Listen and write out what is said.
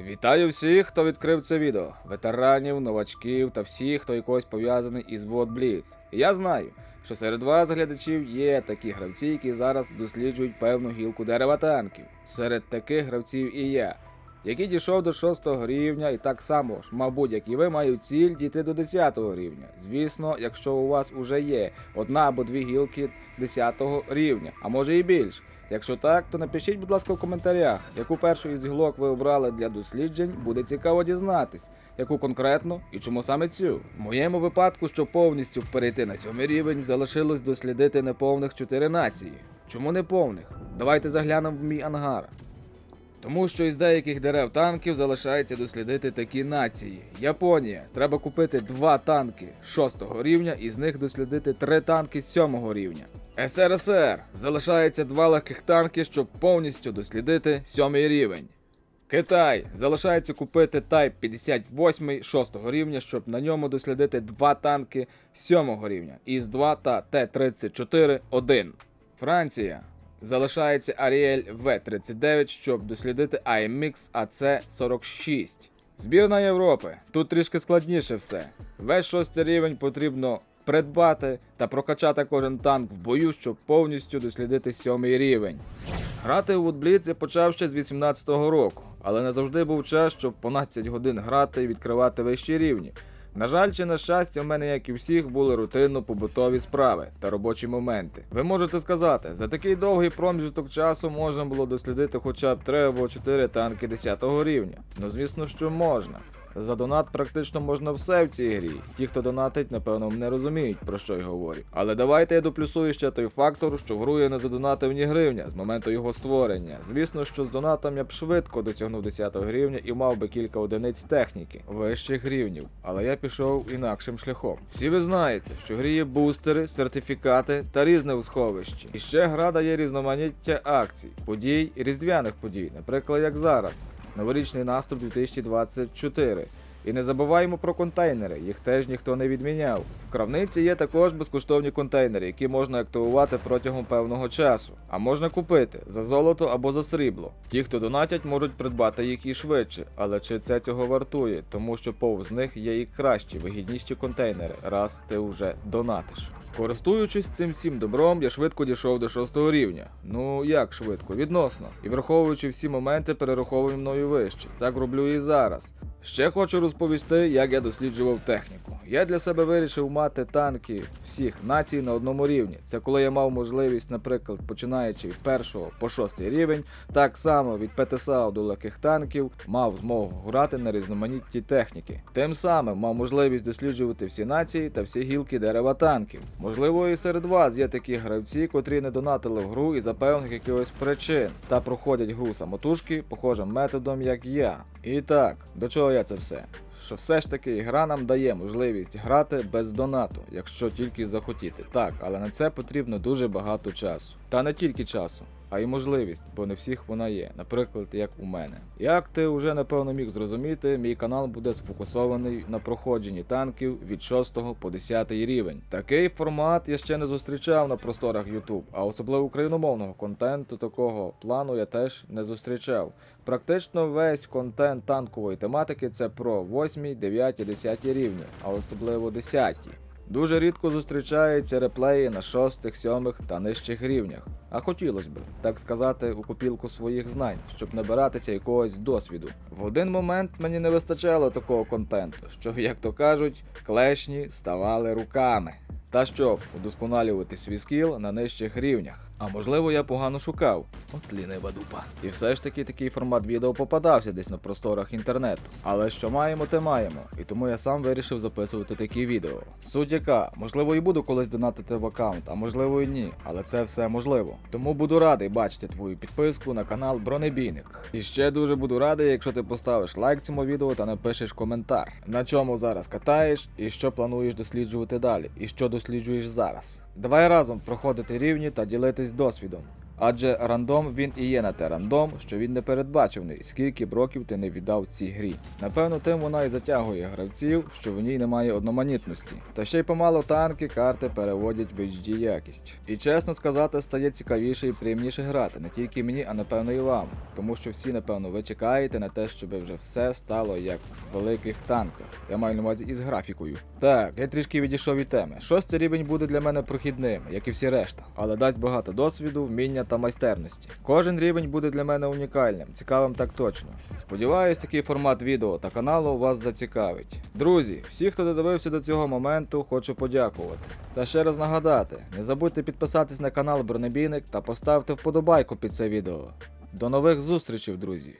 Вітаю всіх, хто відкрив це відео, ветеранів, новачків та всіх, хто якось пов'язаний із WOT Blitz. Я знаю, що серед вас, глядачів, є такі гравці, які зараз досліджують певну гілку дерева танків. Серед таких гравців і я, який дійшов до 6 рівня і так само ж, мабуть, як і ви, маю ціль дійти до 10 рівня. Звісно, якщо у вас уже є одна або дві гілки 10 рівня, а може і більше. Якщо так, то напишіть, будь ласка, в коментарях, яку першу із гілок ви обрали для досліджень, буде цікаво дізнатись, яку конкретно і чому саме цю. В моєму випадку, щоб повністю перейти на сьомий рівень, залишилось дослідити неповних чотири нації. Чому неповних? Давайте заглянемо в мій ангар. Тому що із деяких дерев танків залишається дослідити такі нації. Японія. Треба купити два танки 6 рівня і з них дослідити три танки 7 рівня. СРСР. Залишається два легких танки, щоб повністю дослідити 7 рівень. Китай. Залишається купити Type 58 6 рівня, щоб на ньому дослідити два танки 7 рівня. ІС-2 та Т-34 1. Франція. Залишається Ariel V39, щоб дослідити AMX AC-46. Збірна Європи. Тут трішки складніше все. Весь шостий рівень потрібно придбати та прокачати кожен танк в бою, щоб повністю дослідити сьомий рівень. Грати у Woodblitz я почав ще з 18-го року, але не завжди був час, щоб по 12 годин грати і відкривати вищі рівні. На жаль, чи на щастя, в мене, як і всіх, були рутинно побутові справи та робочі моменти. Ви можете сказати, за такий довгий проміжок часу можна було дослідити хоча б 3 або 4 танки 10 рівня. Ну звісно, що можна. За донат практично можна все в цій грі. Ті, хто донатить, напевно, не розуміють, про що я говорю. Але давайте я доплюсую ще той фактор, що гру я не задонатив ні гривня з моменту його створення. Звісно, що з донатом я б швидко досягнув 10 рівня і мав би кілька одиниць техніки, вищих рівнів. Але я пішов інакшим шляхом. Всі ви знаєте, що в грі є бустери, сертифікати та різне у сховищі. І ще гра дає різноманіття акцій, подій і різдвяних подій, наприклад, як зараз. Новорічний наступ 2024. І не забуваємо про контейнери, їх теж ніхто не відміняв. В крамниці є також безкоштовні контейнери, які можна активувати протягом певного часу, а можна купити за золото або за срібло. Ті, хто донатять, можуть придбати їх і швидше, але чи це цього вартує, тому що повз них є і кращі, вигідніші контейнери, раз ти вже донатиш. Користуючись цим всім добром, я швидко дійшов до шостого рівня. Ну як швидко, відносно. І враховуючи всі моменти, перераховані мною вище. Так роблю і зараз. Ще хочу розповісти, як я досліджував техніку. Я для себе вирішив мати танки всіх націй на одному рівні. Це коли я мав можливість, наприклад, починаючи від першого по шостий рівень, так само від ПТСА до легких танків, мав змогу грати на різноманітні техніки. Тим самим мав можливість досліджувати всі нації та всі гілки дерева танків. Можливо, і серед вас є такі гравці, котрі не донатили в гру із за певних якихось причин та проходять гру самотужки похожим методом, як я. І так, до чого я це все? Що все ж таки гра нам дає можливість грати без донату, якщо тільки захотіти. Так, але на це потрібно дуже багато часу. Та не тільки часу, а й можливість, бо не всіх вона є, наприклад, як у мене. Як ти вже напевно міг зрозуміти, мій канал буде сфокусований на проходженні танків від 6 по 10 рівень. Такий формат я ще не зустрічав на просторах YouTube, а особливо україномовного контенту такого плану я теж не зустрічав. Практично весь контент танкової тематики це про 8, 9, 10 рівні, а особливо 10. Дуже рідко зустрічаються реплеї на шостих, сьомих та нижчих рівнях. А хотілося б, так сказати, у копілку своїх знань, щоб набиратися якогось досвіду. В один момент мені не вистачало такого контенту, що, як то кажуть, клешні ставали руками. Та щоб удосконалювати свій скіл на нижчих рівнях. А можливо, я погано шукав. От лінива дупа. І все ж таки такий формат відео попадався десь на просторах інтернету. Але що маємо, те маємо. І тому я сам вирішив записувати такі відео. Суть яка, можливо, і буду колись донатити в аккаунт, а можливо і ні. Але це все можливо. Тому буду радий бачити твою підписку на канал Бронебійник. І ще дуже буду радий, якщо ти поставиш лайк цьому відео та напишеш коментар, на чому зараз катаєш і що плануєш досліджувати далі, і що досліджуєш зараз. Давай разом проходити рівні та ділитись досвідом. Адже рандом він і є на те рандом, що він не передбачений, скільки б років ти не віддав цій грі. Напевно, тим вона і затягує гравців, що в ній немає одноманітності. Та ще й помало танки карти переводять в HD якість. І чесно сказати, стає цікавіше і приємніше грати, не тільки мені, а напевно і вам. Тому що всі, напевно, ви чекаєте на те, щоб вже все стало як в великих танках. Я маю на увазі із графікою. Так, я трішки відійшов від теми. Шостий рівень буде для мене прохідним, як і всі решта, але дасть багато досвіду, вміння та майстерності. Кожен рівень буде для мене унікальним, цікавим так точно. Сподіваюсь, такий формат відео та каналу вас зацікавить. Друзі, всі, хто додивився до цього моменту, хочу подякувати. Та ще раз нагадати: не забудьте підписатись на канал Бронебійник та поставте вподобайку під це відео. До нових зустрічей, друзі!